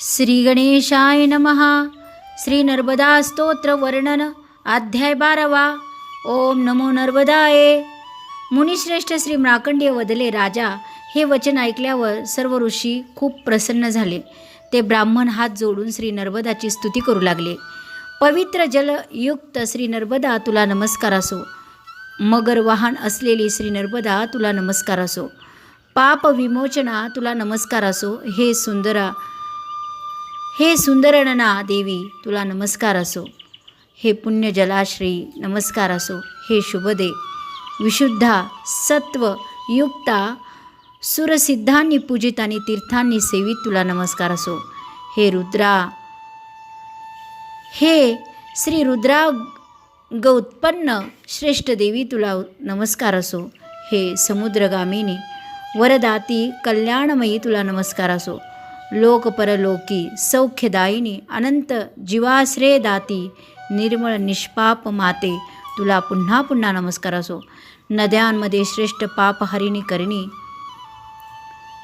श्री गणेशाय नमः. श्री नर्मदा स्तोत्र वर्णन अध्याय बारावा. ओम नमो नर्मदाय. मुनिश्रेष्ठ श्री मार्कंडेय वदले राजा हे वचन ऐकल्यावर सर्व ऋषी खूप प्रसन्न झाले. ते ब्राह्मण हात जोडून श्री नर्मदाची स्तुती करू लागले. पवित्र जलयुक्त श्री नर्मदा तुला नमस्कार असो. मगर वाहन असलेली श्री नर्मदा तुला नमस्कार असो. पाप विमोचना तुला नमस्कार असो. हे सुंदरा हे सुंदरणना देवी तुला नमस्कार असो. हे पुण्य जलाश्री नमस्कार असो. हे शुभदे. विशुद्धा सत्व युक्ता सुरसिद्धांनी पूजित आणि तीर्थांनी सेवित तुला नमस्कार असो. हे रुद्रा हे श्री रुद्रा ग उत्पन्न श्रेष्ठ देवी तुला नमस्कार असो. हे समुद्रगामिनी वरदाती कल्याणमयी तुला नमस्कार असो. लोक परलोकी सौख्यदायिनी अनंत जीवाश्रय दाती निर्मळ निष्पाप माते तुला पुन्हा पुन्हा नमस्कार असो. नद्यांमध्ये श्रेष्ठ पापहरिणी करणी.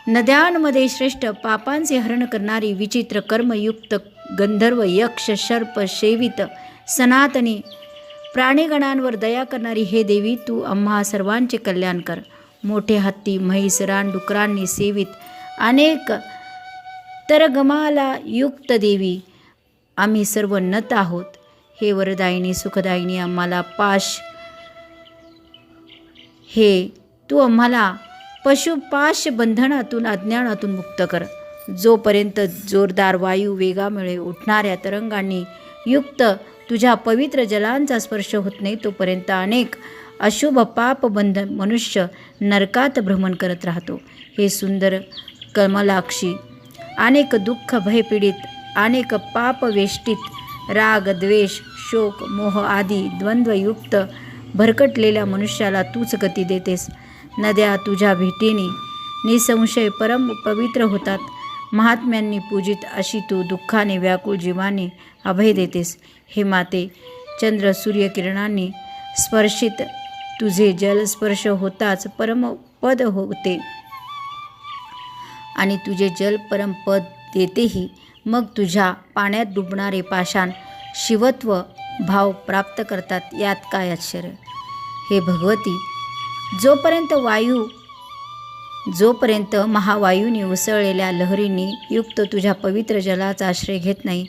नद्यांमध्ये श्रेष्ठ पापांचे हरण करणारी विचित्र कर्मयुक्त गंधर्व यक्ष सर्प सेवित सनातनी प्राणीगणांवर दया करणारी हे देवी तू आम्हा सर्वांचे कल्याण कर. मोठे हत्ती म्हैस रानडुकरांनी सेवित अनेक तर गमाला युक्त देवी. आम्ही सर्व नत आहोत. हे वरदायिनी सुखदायिनी आम्हाला पाश. हे तू आम्हाला पशुपाश बंधनातून अज्ञानातून मुक्त कर. जोपर्यंत जोरदार वायू वेगामुळे उठणाऱ्या तरंगांनी युक्त तुझ्या पवित्र जलांचा स्पर्श होत नाही तोपर्यंत अनेक अशुभ पाप बंध मनुष्य नरकात भ्रमण करत राहतो. हे सुंदर कमलाक्षी अनेक दुःख भयपीडित अनेक पापवेष्टित राग द्वेष शोक मोह आदी द्वंद्वयुक्त भरकटलेल्या मनुष्याला तूच गती देतेस. नद्या तुझ्या भेटीने निसंशय परम पवित्र होतात. महात्म्यांनी पूजित अशी तू दुःखाने व्याकुळ जीवाने अभय देतेस. हे माते चंद्र सूर्यकिरणांनी स्पर्शित तुझे जलस्पर्श होताच परमपद होते. आणि तुझे जल परमपद देतेही. मग तुझ्या पाण्यात डुबणारे पाषाण शिवत्व भाव प्राप्त करतात यात काय आश्चर्य? हे भगवती जोपर्यंत वायू जोपर्यंत महावायूने उसळलेल्या लहरींनी युक्त तुझ्या पवित्र जलाचा आश्रय घेत नाही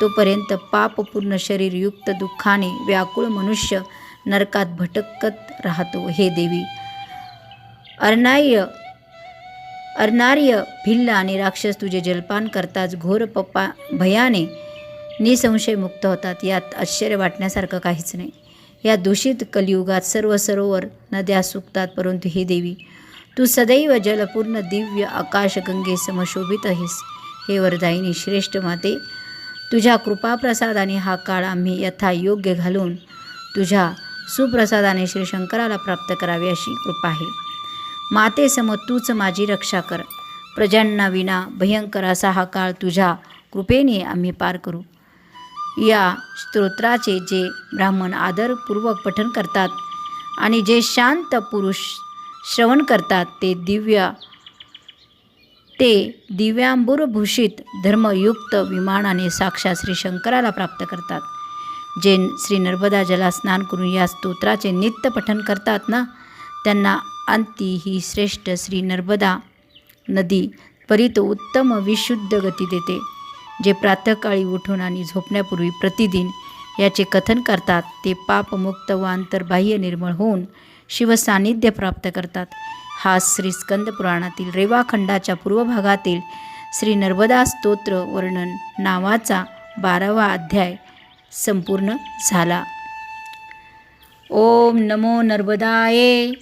तोपर्यंत पापपूर्ण शरीरयुक्त दुःखाने व्याकुळ मनुष्य नरकात भटकत राहतो हे देवी. अर्नाय अर्नार्य भिल्ल आणि राक्षस तुझे जलपान करताच घोर पप्पा भयाने निसंशय मुक्त होतात. यात आश्चर्य वाटण्यासारखं काहीच नाही. या दूषित कलियुगात सर्व सरोवर नद्या सुकतात परंतु हे देवी तू सदैव जलपूर्ण दिव्य आकाशगंगे समशोभित आहेस. हे वरदायिनी श्रेष्ठ माते तुझ्या कृपाप्रसादाने हा काळ आम्ही यथा योग्य घालून तुझ्या सुप्रसादाने श्री शंकराला प्राप्त करावी अशी कृपा आहे. मातेसम तूच माझी रक्षा कर. प्रजांना विना भयंकर असा हा काळ तुझ्या कृपेने आम्ही पार करू. या स्तोत्राचे जे ब्राह्मण आदरपूर्वक पठन करतात आणि जे शांत पुरुष श्रवण करतात ते दिव्य ते दिव्यांबुरभूषित धर्मयुक्त विमानाने साक्षात श्री शंकराला प्राप्त करतात. जे श्री नर्मदा जला स्नान करून या स्तोत्राचे नित्य पठन करतात ना त्यांना अंती ही श्रेष्ठ श्री नर्मदा नदी परित उत्तम विशुद्ध गती देते जे प्रातःकाळी उठून आणि झोपण्यापूर्वी प्रतिदिन याचे कथन करतात ते पापमुक्त व अंतर्बाह्य निर्मळ होऊन शिवसान्निध्य प्राप्त करतात. हा श्री स्कंद पुराणातील रेवाखंडाच्या पूर्व भागातील श्री नर्मदा स्तोत्र वर्णन नावाचा बारावा अध्याय संपूर्ण झाला. ओम नमो नर्मदाये.